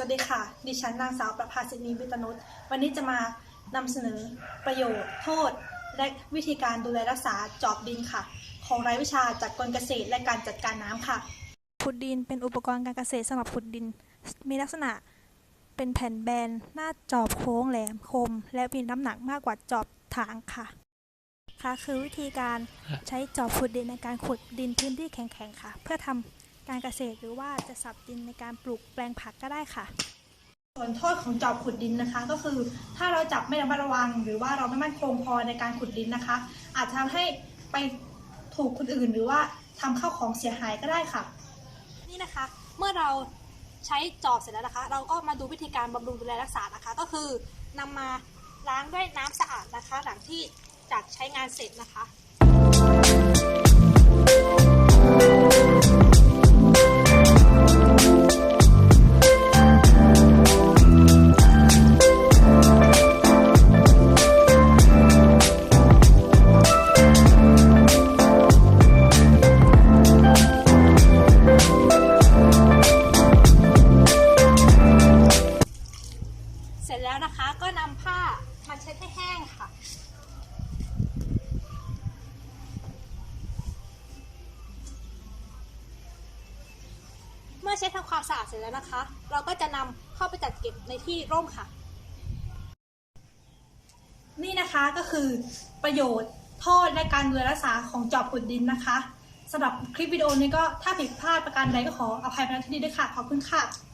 สวัสดีค่ะ ดิฉันนางสาวประภาสินีวิตนุชวันนี้จะมานำเสนอประโยชน์ โทษ และวิธีการดูแลรักษาจอบดินค่ะ ของรายวิชาจากกรมเกษตรและการจัดการน้ำค่ะ ขุดดินเป็นอุปกรณ์การเกษตรสำหรับขุดดิน มีลักษณะเป็นแผ่นแบน หน้าจอบโค้งแหลมคม และมีน้ำหนักมากกว่าจอบถางค่ะ ค่ะ คือวิธีการใช้จอบขุดดินในการขุดดินพื้นที่แข็งๆค่ะ เพื่อทำ การเกษตรหรือว่าจะสับดินในการปลูกแปลงผักก็ได้ค่ะ ส่วนโทษของจอบขุดดินนะคะ ก็คือถ้าเราจับไม่ระมัดระวัง หรือว่าเราไม่มั่นคงพอในการขุดดินนะคะ อาจจะทำให้ไปถูกคนอื่นหรือว่าทำข้าวของเสียหายก็ได้ค่ะ นี่นะคะเมื่อเราใช้จอบเสร็จแล้วนะคะ เราก็มาดูวิธีการบำรุงดูแลรักษานะคะ ก็คือนำมาล้างด้วยน้ำสะอาดนะคะ หลังที่จากใช้งานเสร็จนะคะ เสร็จแล้วนะคะก็นำผ้ามาเช็ดให้แห้งค่ะ เมื่อเช็ดทำความสะอาดเสร็จแล้วนะคะ เราก็จะนำเข้าไปจัดเก็บในที่ร่มค่ะ นี่นะคะก็คือประโยชน์โทษและการดูแลรักษาของจอบขุดดินนะคะสำหรับคลิปวิดีโอนี้ก็ถ้าผิดพลาดประการใดก็ขออภัยมาณที่นี้ด้วยค่ะ ขอบคุณค่ะ